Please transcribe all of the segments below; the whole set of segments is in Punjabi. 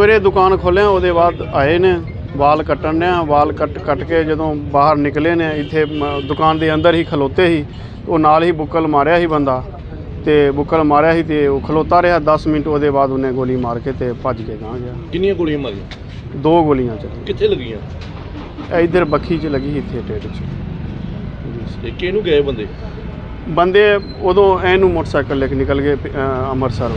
ਸਵੇਰੇ ਦੁਕਾਨ ਖੋਲ੍ਹਿਆ ਉਹਦੇ ਬਾਅਦ ਆਏ ਨੇ ਵਾਲ ਕੱਟਣ ਨੇ ਵਾਲ ਕੱਟ ਕੱਟ ਕੇ ਜਦੋਂ ਬਾਹਰ ਨਿਕਲੇ ਨੇ ਇੱਥੇ ਦੁਕਾਨ ਦੇ ਅੰਦਰ ਹੀ ਖਲੋਤੇ ਸੀ ਉਹ ਨਾਲ ਹੀ ਬੁੱਕਲ ਮਾਰਿਆ ਸੀ ਬੰਦਾ ਤੇ ਬੁੱਕਲ ਮਾਰਿਆ ਸੀ ਤੇ ਉਹ ਖਲੋਤਾ ਰਿਹਾ 10 ਮਿੰਟ ਉਹਦੇ ਬਾਅਦ ਉਹਨੇ ਗੋਲੀ ਮਾਰ ਕੇ ਤੇ ਭੱਜ ਕੇ ਗਾਂ ਗਿਆ। ਕਿੰਨੀਆਂ ਗੋਲੀਆਂ ਮਾਰੀਆਂ? ਦੋ ਗੋਲੀਆਂ ਚ। ਕਿੱਥੇ ਲੱਗੀਆਂ? ਇੱਧਰ ਬੱਖੀ 'ਚ ਲੱਗੀ ਸੀ ਇੱਥੇ ਟੇਟ 'ਚ। ਤੇ ਕਿਹਨੂੰ ਗਏ ਬੰਦੇ? ਬੰਦੇ ਉਦੋਂ ਐਨੂੰ ਮੋਟਰਸਾਈਕਲ ਲੈ ਕੇ ਨਿਕਲ ਗਏ ਅ, ਅੰਮ੍ਰਿਤਸਰ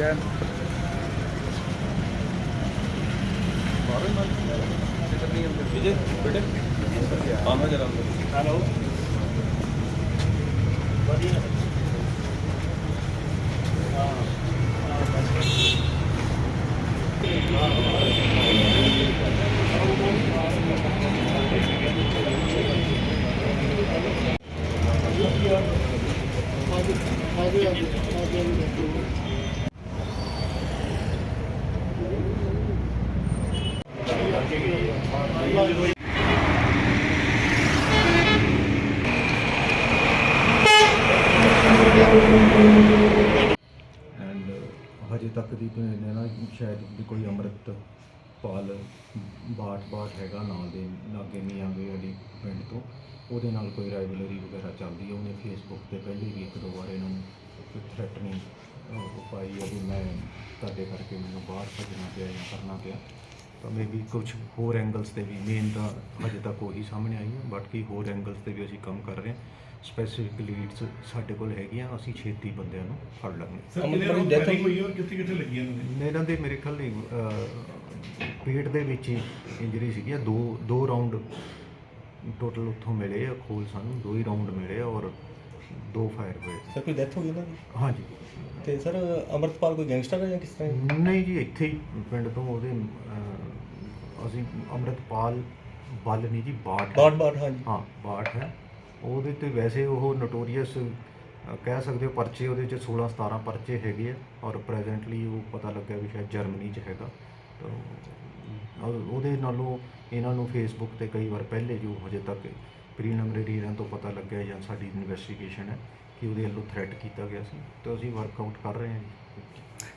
ਵਾਲਾ ਵਿਜੇ ਬੇਟੇ ਆਨਾ ਜਰਾ ਹੈਲੋ ਐਂਡ ਹਜੇ ਤੱਕ ਦੀ ਕੋਈ ਨਾ ਸ਼ਾਇਦ ਵੀ ਕੋਈ ਅੰਮ੍ਰਿਤ ਪਾਲ ਬਾਟ ਬਾਟ ਹੈਗਾ ਨਾਲ ਦੇ ਲਾਗੇ ਨਹੀਂ ਮੀਆਂਗੇ ਵਾਲੀ ਪਿੰਡ ਤੋਂ, ਉਹਦੇ ਨਾਲ ਕੋਈ ਰਾਈਵਲਰੀ ਵਗੈਰਾ ਚੱਲਦੀ ਹੈ ਉਹਨੇ ਫੇਸਬੁੱਕ ਤੇ ਪਹਿਲੇ ਵੀ ਇੱਕ ਦੋ ਵਾਰ ਇਹਨਾਂ ਨੂੰ ਥ੍ਰੈਟਨਿੰਗ ਪਾਈ ਹੈ ਵੀ ਮੈਂ ਤੁਹਾਡੇ ਕਰਕੇ ਮੈਨੂੰ ਬਾਹਰ ਭੱਜਣਾ ਪਿਆ ਜਾਂ ਕਰਨਾ ਪਿਆ। ਤਾਂ ਮੇਬੀ ਕੁਝ ਹੋਰ ਐਂਗਲਸ ਤੇ ਵੀ ਮੇਨ ਤਾਂ ਹਜੇ ਤੱਕ ਉਹੀ ਸਾਹਮਣੇ ਆਈ ਹੈ ਬਾਕੀ ਹੋਰ ਐਂਗਲਸ ਤੇ ਵੀ ਅਸੀਂ ਕੰਮ ਕਰ ਰਹੇ ਹਾਂ। ਸਪੈਸੀਫਿਕ ਲੀਡਸ ਸਾਡੇ ਕੋਲ ਹੈਗੀਆਂ ਅਸੀਂ ਛੇਤੀ ਬੰਦਿਆਂ ਨੂੰ ਫੜ ਲਾਂਗੇ। ਸਰ ਕਿੰਨੇ ਰੋਡ ਡੈਥ ਹੋਈ ਔਰ ਕਿੱਥੇ ਕਿੱਥੇ ਲੱਗੀਆਂ ਨੇ? ਇਹਨਾਂ ਦੇ ਮੇਰੇ ਖਿਆਲ ਨਹੀਂ ਅਹ, ਪੇਟ ਦੇ ਵਿੱਚ ਹੀ ਇੰਜਰੀ ਸੀਗੀ ਦੋ ਦੋ ਰਾਉਂਡ ਟੋਟਲ ਉੱਥੋਂ ਮਿਲੇ ਆ ਖੋਲ ਸਾਨੂੰ ਦੋ ਹੀ ਰਾਉਂਡ ਮਿਲੇ ਆ ਔਰ ਦੋ ਫਾਇਰ ਹੋਏ। ਸਰ ਕੋਈ ਡੈਥ ਹੋ ਗਈ ਉਹਨਾਂ ਦੀ? ਹਾਂਜੀ। ਤੇ ਸਰ ਅਮਰਤਪਾਲ ਕੋਈ ਗੈਂਗਸਟਰ ਹੈ ਜਾਂ ਕਿਸ ਤਰ੍ਹਾਂ? ਨਹੀਂ ਜੀ ਇੱਥੇ ਹੀ ਪਿੰਡ ਤੋਂ ਉਹਦੇ ਅਹ, ਅਸੀਂ ਅੰਮ੍ਰਿਤਪਾਲ ਬੱਲ ਨਹੀਂ ਜੀ ਬਾਟ ਬਾਟ ਬਾਟ ਹਾਂਜੀ। ਹਾਂ ਬਾਟ ਹੈ। ਉਹਦੇ ਤੇ ਵੈਸੇ ਉਹ ਨੋਟੋਰੀਅਸ ਕਹਿ ਸਕਦੇ ਹੋ ਪਰਚੇ ਉਹਦੇ ਚ 16 17 ਪਰਚੇ ਹੈਗੇ ਆ ਔਰ ਪ੍ਰੈਜ਼ੈਂਟਲੀ ਉਹ ਪਤਾ ਲੱਗਿਆ ਵੀ ਸ਼ਾਇਦ ਜਰਮਨੀ ਚ ਹੈਗਾ। ਤਾਂ ਉਹ- ਉਹਦੇ ਨਾਲੋਂ ਇਹਨਾਂ ਨੂੰ ਫੇਸਬੁੱਕ ਤੇ ਕਈ ਵਾਰ ਪਹਿਲੇ ਜੋ ਹਜੇ ਤੱਕ ਪ੍ਰੀਲਿਮਿਨਰੀ ਇਹਨਾਂ ਤੋਂ ਪਤਾ ਲੱਗਿਆ ਜਾਂ ਸਾਡੀ ਇਨਵੈਸਟੀਗੇਸ਼ਨ ਹੈ ਕਿ ਉਹਦੇ ਵੱਲੋਂ ਥ੍ਰੈਟ ਕੀਤਾ ਗਿਆ ਸੀ। ਤਾਂ ਅਸੀਂ ਵਰਕਆਊਟ ਕਰ ਰਹੇ ਹਾਂ ਜੀ।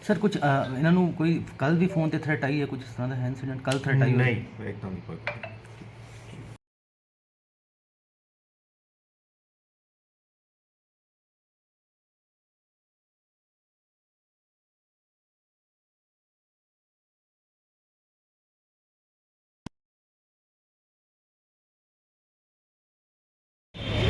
ਸਰ ਕੁਝ ਇਹਨਾਂ ਨੂੰ ਕੋਈ ਕੱਲ ਵੀ ਫੋਨ ਤੇ ਥ੍ਰੈਟ ਆਈ ਹੈ? ਕੁਝ ਇਸ ਤਰ੍ਹਾਂ ਦਾ ਹੈ ਇਨਸੀਡੈਂਟ ਕੱਲ ਥ੍ਰੈਟ ਆਈ ਹੋਈ ਨਹੀਂ ਇੱਦਾਂ ਦੀ ਕੋਈ।